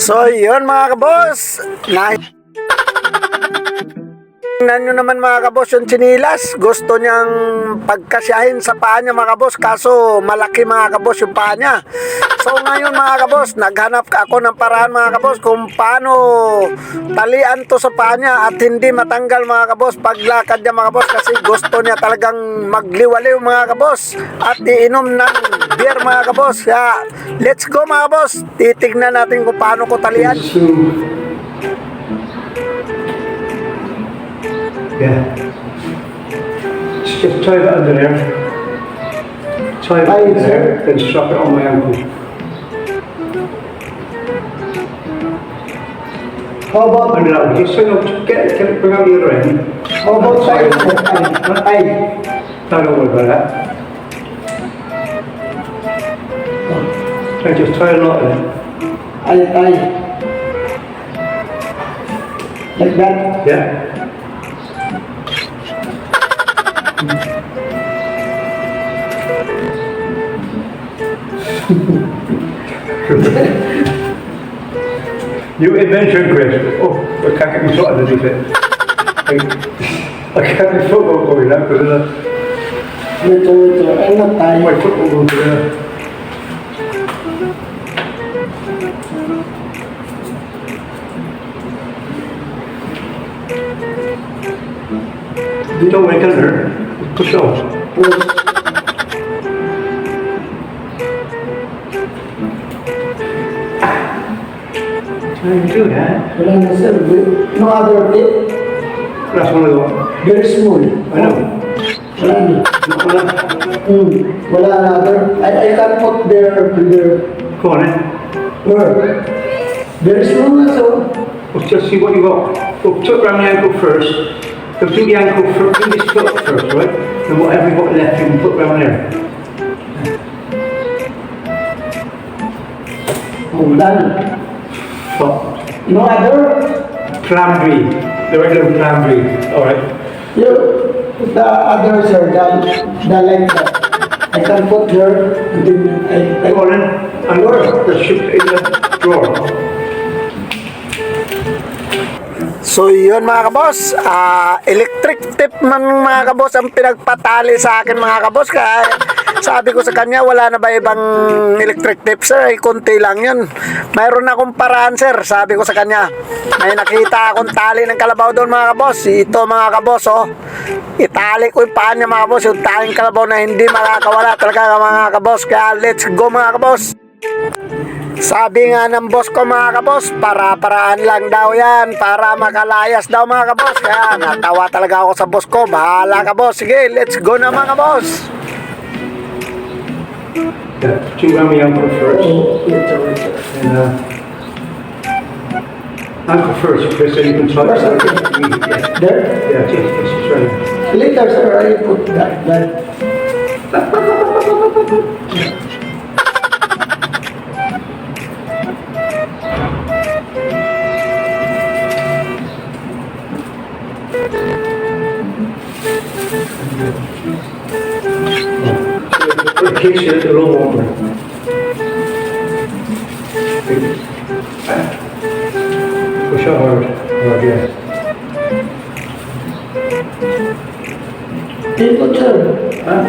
So, yun mga kabos. Na Tingnan nyo naman mga kabos yung chinilas. Gusto niyang pagkasyahin sa paa niya mga kabos. Kaso malaki mga kabos yung paa niya. So ngayon mga kabos, naghanap ako ng paraan mga kabos kung paano talian to sa paa niya at hindi matanggal mga kabos paglakad niya mga kabos kasi gusto niya talagang magliwaliw mga kabos at iinom ng beer mga kabos. Kaya let's go mga kabos. Titignan natin kung paano ko talian. Yeah. Just, just tie that under there. Tie that under there, then strap it on my ankle. How about, Under that. Just so you get, get it, bring out the other end. how about side? Ay, No, don't worry about that. And just tie a knot in it. ay, ay. Like that? Yeah. New invention, Chris. Oh, I can't get my foot underneath it. I, I can't get my foot won't go in that because uh, Ito, ito. Ay, not tayo. my foot will go there. You don't make it hurt. Push. Push. How do you do that? Wala na sir. No other tip? That's one of the. Very small. I know. Wala na. One Hmm. Wala another. I, I can put there, there. Go on then. Where? Very small na so. Let's just see what you got. Well, tuck around the ankle first. So do the ankle do this foot first, right? And whatever you've got left, you can put around there. Oh, done. No other? plan B, the regular plan B. All right. You, the other sir, the, the like. I can put then I, I Go on then. And the shoot in the drawer. So yun mga kabos, ah, electric tip man mga kabos ang pinagpatali sa akin mga kabos kaya sabi ko sa kanya wala na ba ibang electric tip sir? Ay konti lang yun. Mayroon akong paraan sir. Sabi ko sa kanya may nakita akong tali ng kalabaw doon mga kabos ito mga kabos oh. Itali ko yung paa niya mga kabos yung taling kalabaw na hindi makakawala talaga mga kabos kaya let's go mga kabos sabi nga ng boss ko mga kabos, para-paraan lang daw yan, para makalayas daw mga kabos. Kaya natawa talaga ako sa boss ko, bahala ka boss. Sige, let's go na mga kabos. Yeah, two around the ankle first. Oh. And uh, ankle first, Chris, so you can try First, it. okay. Yeah, There? yeah, just, just try it. Later sir, I put that, that. Kick siya tulungan mo. Push up hard. Hard, yes. Hey, what's up? Huh?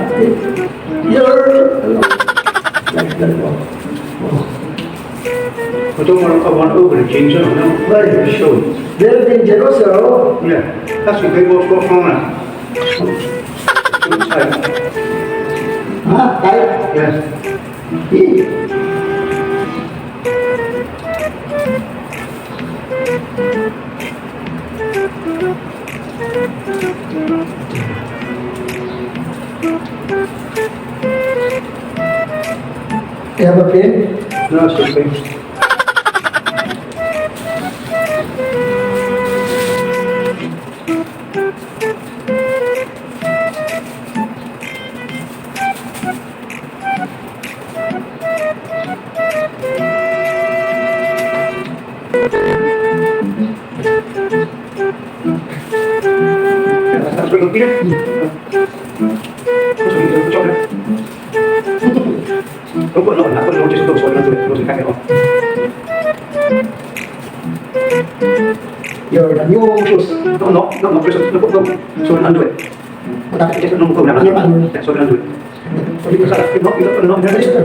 You're... Like that one. Don't want to come on over and change up, no? Right. Sure. They're dangerous, oh. Yeah. That's what they go for from now. Inside. Rapaz, é. Ih. Eva P. Nossa, bem. It off. Your new shoes. No, no, no, no, no, no, no, so undo it. Bakit? Yes, no, no, no, Ano pa? Yeah, so undo it. So, dito sa, no, no, no, no, Register.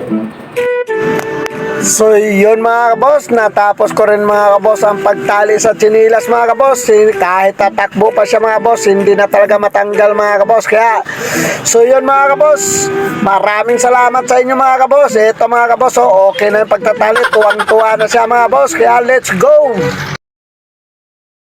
So yun mga kabos, natapos ko rin mga kabos ang pagtali sa chinilas mga kabos. Kahit tatakbo pa siya mga kabos, hindi na talaga matanggal mga kabos. Kaya, so yun mga kabos, maraming salamat sa inyo mga kabos. Ito mga kabos, oh, okay na yung pagtatali, tuwang-tuwa na siya mga kabos. Kaya let's go!